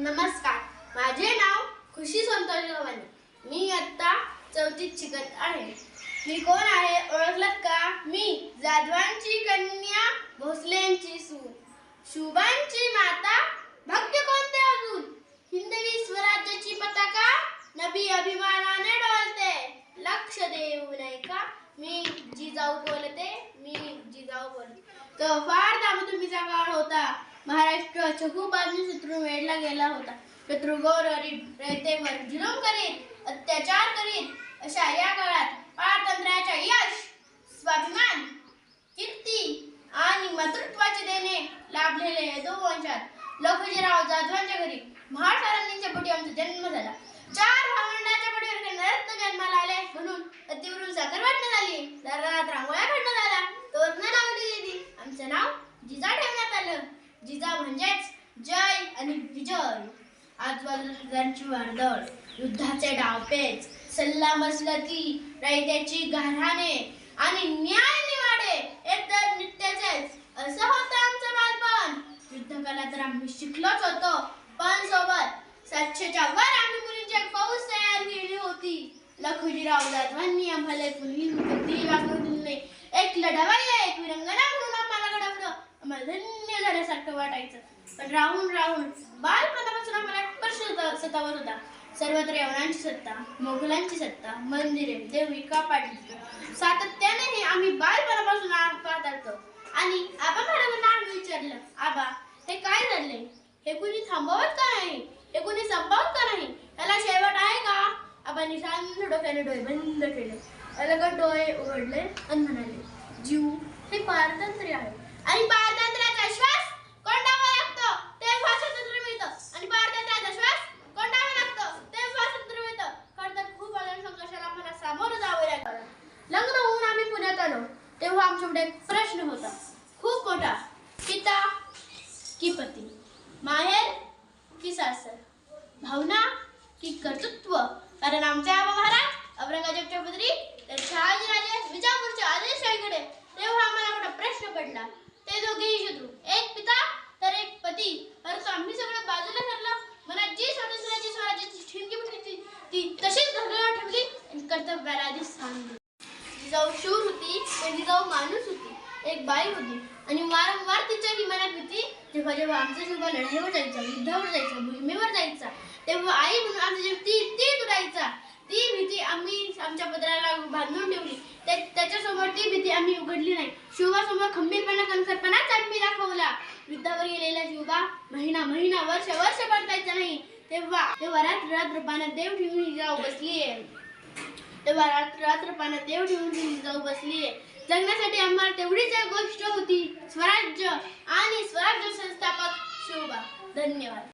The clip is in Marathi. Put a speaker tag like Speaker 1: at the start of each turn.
Speaker 1: नमस्कार. माझे नाव खुशी संतोष गव्हाणे मी आत्ता चौथीत शिकत आहे. मी कोण आहे ओळखलत का? मी जाधवांची कन्या भोसलेंची सून. शुभांची माता भक्त कोणते अजून? हिंदवी स्वराज्याची पताका नबी अभिमानाने डोलते. लक्ष देऊ नये का? मी जिजाऊ बोलते मी जिजाऊ बोलते. तो फार दामधुमीचा काळ होता. महाराष्ट्र चहूबाजू शत्रू वेढला गेला होता. शत्रू गौरवरीत रयतेवर जुलूम करीत अत्याचार करीत अशा या काळात पारतंत्र्याच्या यश स्वाभिमान कीर्ती आणि मातृत्वाचे देणे लाभलेले यदू वंशात लखुजीराव जाधवांच्या घरी महार सरांनीच्या पोटी आमचा जन्म झाला. चार आजूबाजूची वर्दळ युद्धाचे डावपेच सल्ला मसलती रयत्याची घराणे आणि न्याय निवाडे एकतर नित्याचेच. असं होतं आमचं बालपण. युद्धकला तर आम्ही शिकलोच होतो. पण सोबत सातशेच्या वर आम्ही मुलींची एक फौज तयार केली होती. लखुजीराव जाधवांनी आम्हाला एक मुलगी बुद्धी दिले एक नाही. एक लढावायला एक विरंगना म्हणून आम्हाला घडवलं. आम्हाला धन्य झाल्यासारखं वाटायचं. पण राहून राहून बालपणापासून आम्हाला सत्तावर होता. सर्वत्र यवनांची सत्ता मोगलांची सत्ता मंदिरे देवी कापाडी सातत्याने हे आम्ही बालपणापासून आ- पाहत. आणि आबा महाराजांना आम्ही विचारलं आबा हे काय झाले हे कुणी थांबवत का नाही? हे कुणी संपवत का नाही? याला शेवट आहे का? आबांनी शांत डोक्याने डोळे बंद केले. अलगद डोळे उघडले आणि म्हणाले जीव हे पारतंत्र्य आहे. पुढे प्रश्न होता. खूप मोठा. पिता की पती. माहेर की सासर. भावना की कर्तृत्व. कारण आमचे आबा महाराज औरंगजेबच्या पदरी तर शहाजीराजे विजापूरच्या आदिलशाहीकडे तेव्हा आम्हाला मोठा प्रश्न पडला. ते दोघेही शत्रू. एक पिता तर एक पती. परंतु आम्ही सगळं बाजूला ठरलं मनात जी स्वातंत्र्याची स्वराज्याची ठिणगी फुटली ती तशीच धरल्यावर ठेवली आणि कर्तव्याला आधी स्थान दिलं. जिजाऊ शूर होती पण जाऊ माणूस होती एक बाई होती. आणि वारंवार तिच्या विमानात भीती जेव्हा जेव्हा आमचा जेव्हा लढाईवर जायचा युद्धावर जायचा भूमीवर जायचा तेव्हा आई म्हणून आमचा जेव्हा ती ती दुरायचा ती भीती आम्ही आमच्या पदराला बांधून ठेवली. त्याच्यासमोर ती भीती आम्ही उघडली नाही. शिवबासमोर खंबीरपणा कणखरपणाच आम्ही दाखवला. युद्धावर गेलेला शिवबा महिना महिना वर्ष वर्ष परतायचा नाही. तेव्हा तेव्हा रात्र रात्र पाण्यात देव ठेवून ही बसली आहे तेव्हा रात्र रात्र पाण्यात एवढी उंची जाऊ बसलीये जगण्यासाठी आम्हाला तेवढीच एक गोष्ट होती. स्वराज्य आणि स्वराज्य संस्थापक शोभा. धन्यवाद.